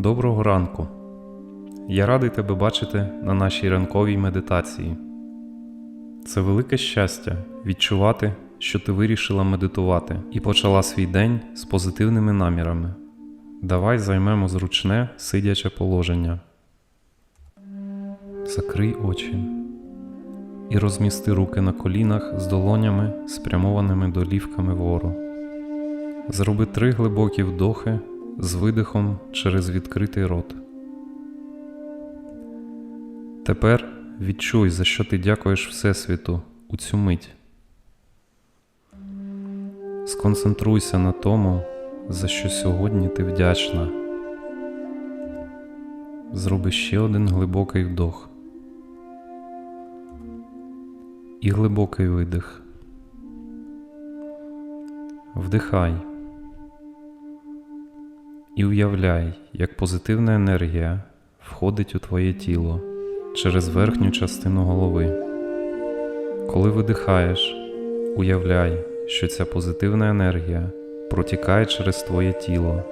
Доброго ранку. Я радий тебе бачити на нашій ранковій медитації. Це велике щастя відчувати, що ти вирішила медитувати і почала свій день з позитивними намірами. Давай займемо зручне сидяче положення. Закрий очі і розмісти руки на колінах з долонями, спрямованими долівками вгору. Зроби три глибокі вдохи з видихом через відкритий рот. Тепер відчуй, за що ти дякуєш Всесвіту у цю мить. Сконцентруйся на тому, за що сьогодні ти вдячна. Зроби ще один глибокий вдох і глибокий видих. Вдихай і уявляй, як позитивна енергія входить у твоє тіло через верхню частину голови. Коли видихаєш, уявляй, що ця позитивна енергія протікає через твоє тіло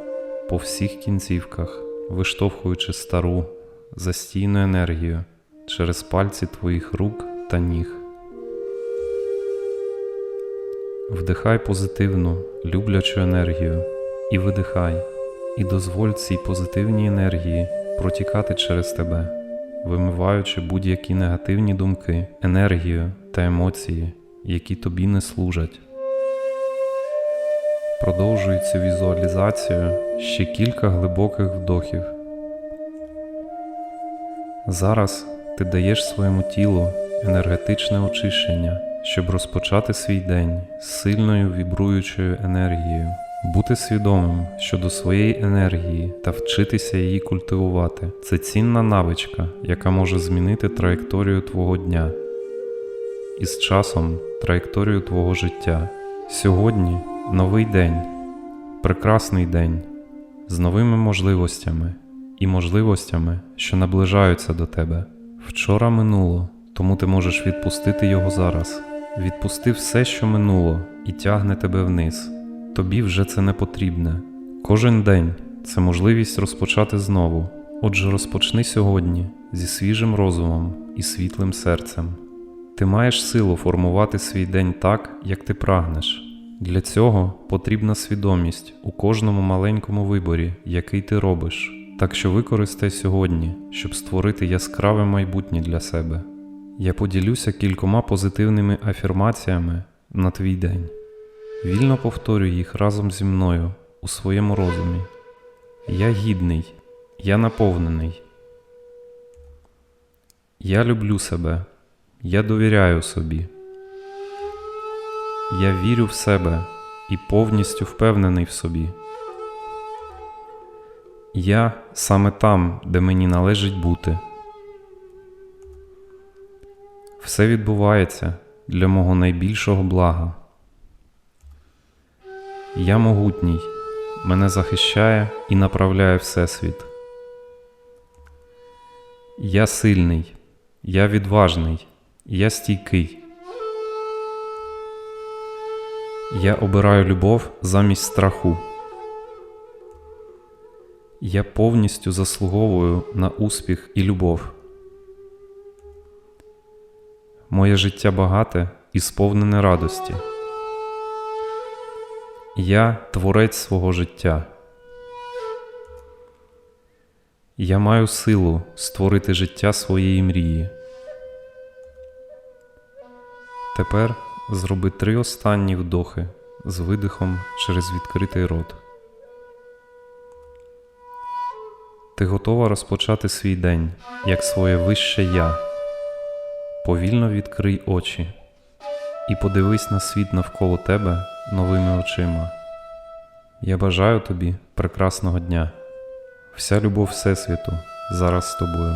по всіх кінцівках, виштовхуючи стару, застійну енергію через пальці твоїх рук та ніг. Вдихай позитивну, люблячу енергію і видихай, і дозволь цій позитивній енергії протікати через тебе, вимиваючи будь-які негативні думки, енергію та емоції, які тобі не служать. Продовжуй цю візуалізацію ще кілька глибоких вдохів. Зараз ти даєш своєму тілу енергетичне очищення, щоб розпочати свій день з сильною вібруючою енергією, бути свідомим щодо своєї енергії та вчитися її культивувати. Це цінна навичка, яка може змінити траєкторію твого дня і з часом траєкторію твого життя. Сьогодні новий день, прекрасний день з новими можливостями і можливостями, що наближаються до тебе. Вчора минуло, тому ти можеш відпустити його зараз. Відпусти все, що минуло, і тягне тебе вниз. Тобі вже це не потрібне. Кожен день це можливість розпочати знову. Отже, розпочни сьогодні зі свіжим розумом і світлим серцем. Ти маєш силу формувати свій день так, як ти прагнеш. Для цього потрібна свідомість у кожному маленькому виборі, який ти робиш. Так що використай сьогодні, щоб створити яскраве майбутнє для себе. Я поділюся кількома позитивними афірмаціями на твій день. Вільно повторюй їх разом зі мною у своєму розумі. Я гідний, я наповнений. Я люблю себе, я довіряю собі. Я вірю в себе і повністю впевнений в собі. Я саме там, де мені належить бути. Все відбувається для мого найбільшого блага. Я могутній, мене захищає і направляє Всесвіт. Я сильний, я відважний, я стійкий. Я обираю любов замість страху. Я повністю заслуговую на успіх і любов. Моє життя багате і сповнене радості. Я творець свого життя. Я маю силу створити життя своєї мрії. Тепер зроби три останні вдохи з видихом через відкритий рот. Ти готова розпочати свій день як своє вище я. Повільно відкрий очі і подивись на світ навколо тебе новими очима. Я бажаю тобі прекрасного дня. Вся любов Всесвіту зараз з тобою.